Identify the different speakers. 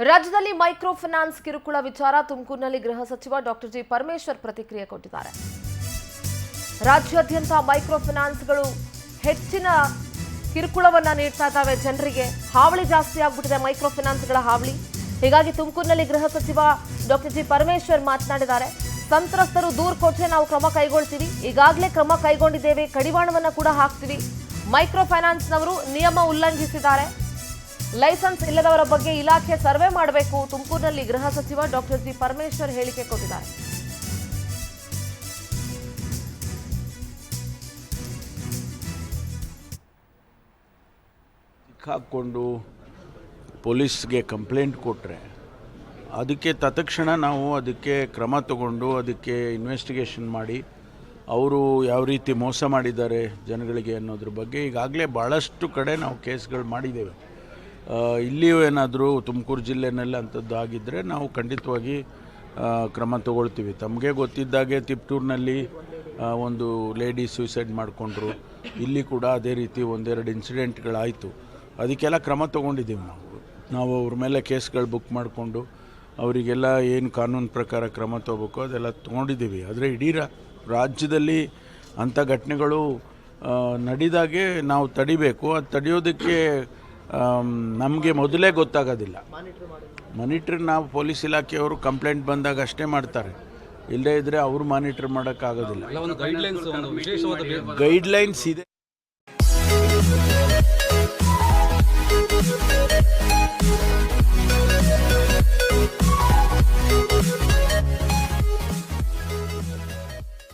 Speaker 1: ರಾಜ್ಯದಲ್ಲಿ micro finance ಕಿರುಕುಳ ವಿಚಾರ ತುಮಕೂರಿನಲ್ಲಿ ಗೃಹ ಸಚಿವ ಡಾಕ್ಟರ್ ಜಿ ಪರಮೇಶ್ವರ್ ಪ್ರತಿಕ್ರಿಯೆ ಕೊಟ್ಟಿದ್ದಾರೆ. ರಾಜ್ಯಾದ್ಯಂತ ಮೈಕ್ರೋ ಫೈನಾನ್ಸ್ಗಳು ಹೆಚ್ಚಿನ ಕಿರುಕುಳವನ್ನು ನೀಡ್ತಾ ಇದ್ದಾವೆ. ಜನರಿಗೆ ಹಾವಳಿ ಜಾಸ್ತಿ ಆಗ್ಬಿಟ್ಟಿದೆ ಮೈಕ್ರೋ ಫೈನಾನ್ಸ್ಗಳ ಹಾವಳಿ. ಹೀಗಾಗಿ ತುಮಕೂರಿನಲ್ಲಿ ಗೃಹ ಸಚಿವ ಡಾಕ್ಟರ್ ಜಿ ಪರಮೇಶ್ವರ್ ಮಾತನಾಡಿದ್ದಾರೆ. ಸಂತ್ರಸ್ತರು ದೂರು ಕೊಟ್ಟರೆ ನಾವು ಕ್ರಮ ಕೈಗೊಳ್ತೀವಿ. ಈಗಾಗಲೇ ಕ್ರಮ ಕೈಗೊಂಡಿದ್ದೇವೆ. ಕಡಿವಾಣವನ್ನು ಕೂಡ ಹಾಕ್ತೀವಿ. ಮೈಕ್ರೋ ಫೈನಾನ್ಸ್ನವರು ನಿಯಮ ಉಲ್ಲಂಘಿಸಿದ್ದಾರೆ. ಲೈಸೆನ್ಸ್ ಇಲ್ಲದವರ ಬಗ್ಗೆ ಇಲಾಖೆ ಸರ್ವೆ ಮಾಡಬೇಕು. ತುಮಕೂರಿನಲ್ಲಿ ಗೃಹ ಸಚಿವ ಡಾಕ್ಟರ್ ಜಿ ಪರಮೇಶ್ವರ್ ಹೇಳಿಕೆ ಕೊಟ್ಟಿದ್ದಾರೆ.
Speaker 2: ಹಾಕ್ಕೊಂಡು ಪೊಲೀಸ್ಗೆ ಕಂಪ್ಲೇಂಟ್ ಕೊಟ್ಟರೆ ಅದಕ್ಕೆ ತತ್ಕ್ಷಣ ನಾವು ಅದಕ್ಕೆ ಕ್ರಮ ತಗೊಂಡು ಅದಕ್ಕೆ ಇನ್ವೆಸ್ಟಿಗೇಷನ್ ಮಾಡಿ ಅವರು ಯಾವ ರೀತಿ ಮೋಸ ಮಾಡಿದ್ದಾರೆ ಜನಗಳಿಗೆ ಅನ್ನೋದ್ರ ಬಗ್ಗೆ ಈಗಾಗಲೇ ಭಾಳಷ್ಟು ಕಡೆ ನಾವು ಕೇಸ್ಗಳು ಮಾಡಿದ್ದೇವೆ. ಇಲ್ಲಿಯೂ ಏನಾದರೂ ತುಮಕೂರು ಜಿಲ್ಲೆನಲ್ಲಿ ಅಂಥದ್ದು ಆಗಿದ್ದರೆ ನಾವು ಖಂಡಿತವಾಗಿ ಕ್ರಮ ತಗೊಳ್ತೀವಿ. ತಮಗೆ ಗೊತ್ತಿದ್ದಾಗೆ ತಿಪ್ಟೂರಿನಲ್ಲಿ ಒಂದು ಲೇಡಿ ಸೂಸೈಡ್ ಮಾಡಿಕೊಂಡ್ರು. ಇಲ್ಲಿ ಕೂಡ ಅದೇ ರೀತಿ ಒಂದೆರಡು ಇನ್ಸಿಡೆಂಟ್ಗಳಾಯಿತು. ಅದಕ್ಕೆಲ್ಲ ಕ್ರಮ ತೊಗೊಂಡಿದ್ದೀವಿ ನಾವು. ನಾವು ಅವ್ರ ಮೇಲೆ ಕೇಸ್ಗಳು ಬುಕ್ ಮಾಡಿಕೊಂಡು, ಅವರಿಗೆಲ್ಲ ಏನು ಕಾನೂನು ಪ್ರಕಾರ ಕ್ರಮ ತಗೋಬೇಕು ಅದೆಲ್ಲ ತೊಗೊಂಡಿದ್ದೀವಿ. ಆದರೆ ಇಡೀ ರಾಜ್ಯದಲ್ಲಿ ಅಂಥ ಘಟನೆಗಳು ನಡಿದಾಗೆ ನಾವು ತಡಿಬೇಕು. ಅದು ತಡೆಯೋದಕ್ಕೆ ನಮಗೆ ಮೊದಲೇ ಗೊತ್ತಾಗೋದಿಲ್ಲ. ಮಾನಿಟ್ರ್ ನಾವು ಪೊಲೀಸ್ ಇಲಾಖೆಯವರು ಕಂಪ್ಲೇಂಟ್ ಬಂದಾಗ ಅಷ್ಟೇ ಮಾಡ್ತಾರೆ. ಇಲ್ಲದೇ ಇದ್ದರೆ ಅವರು ಮಾನಿಟ್ರ್ ಮಾಡೋಕ್ಕಾಗೋದಿಲ್ಲ. ಗೈಡ್ಲೈನ್ಸ್ ಇದೆ.